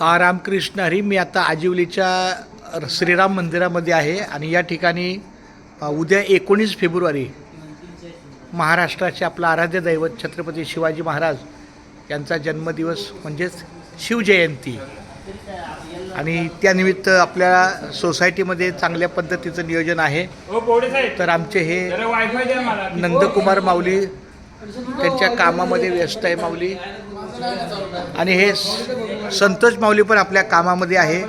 हा रामकृष्ण हरी मी आता आजिवलीच्या श्रीराम मंदिरामध्ये आहे आणि या ठिकाणी उद्या एकोणीस फेब्रुवारी महाराष्ट्राचे आपलं आराध्य दैवत छत्रपती शिवाजी महाराज यांचा जन्मदिवस म्हणजेच शिवजयंती. आणि त्यानिमित्त आपल्या सोसायटीमध्ये चांगल्या पद्धतीचं नियोजन आहे. हो तर आमचे हे नंदकुमार माऊली त्यांच्या कामामध्ये व्यस्त आहे माऊली. आणि हे संतोष माऊली पण आपल्या कामामध्ये आहे.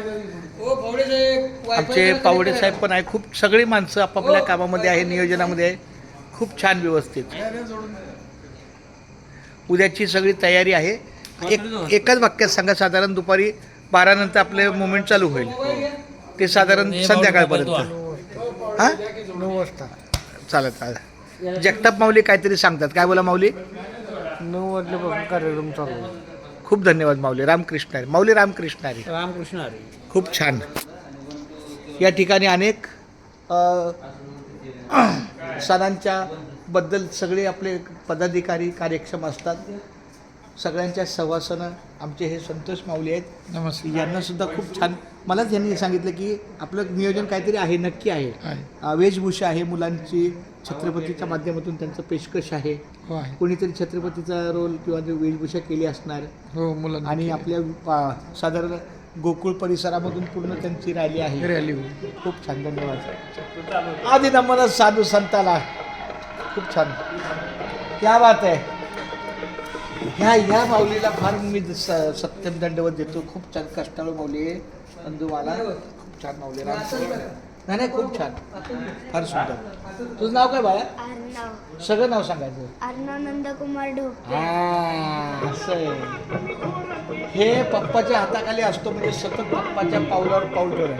आमचे पावडे साहेब पण आहे. खूप सगळी माणसं आपापल्या कामामध्ये आहे नियोजनामध्ये आहे. खूप छान व्यवस्थित. उद्याची सगळी तयारी आहे. एक एकाच वाक्यात सांगा साधारण दुपारी बारा नंतर आपले मुवमेंट चालू होईल. ते साधारण संध्याकाळपर्यंत. हां? नऊ वाजता. चालत चालत जगताप माऊली काहीतरी सांगतात. काय बोला माऊली? नऊ वाजल्यापासून कार्यक्रम चालू. खूप धन्यवाद माऊली. रामकृष्ण माऊली रामकृष्ण हरी. रामकृष्ण हरी. खूप छान. या ठिकाणी अनेक सणांच्या बद्दल सगळे आपले पदाधिकारी कार्यक्षम असतात. सगळ्यांच्या सहवासानं आमचे हे संतोष माऊली आहेत. नमस्कार. यांना सुद्धा खूप छान मलाच यांनी सांगितलं की आपलं नियोजन काहीतरी आहे नक्की आहे. वेशभूषा आहे मुलांची छत्रपतीच्या माध्यमातून त्यांचं पेशकश आहे. हो आहे. कोणीतरी छत्रपतीचा रोल किंवा वेशभूषा केली असणार. हो मुलांना आणि आपल्या साधारण गोकुळ परिसरामधून पूर्ण त्यांची रॅली आहे. रॅली खूप छान धन्यवाद. आधी नमन साधू संताला. खूप छान. क्या बात आहे. ह्या ह्या माऊलीला फार मी स- सत्यम दंडवत देतो. खूप छान कष्टाळू माऊली आहे. अंदुमाला खूप छान माऊली नाही नाही खूप छान. फार सुंदर. तुझं नाव काय बाळा? सगळं नाव सांगायचं अर्णव नंदकुमार ढोके. हा असं आहे. हे पप्पाच्या हाताखाली असतो म्हणजे सतत पप्पाच्या पावलावर पाऊल ठेवलं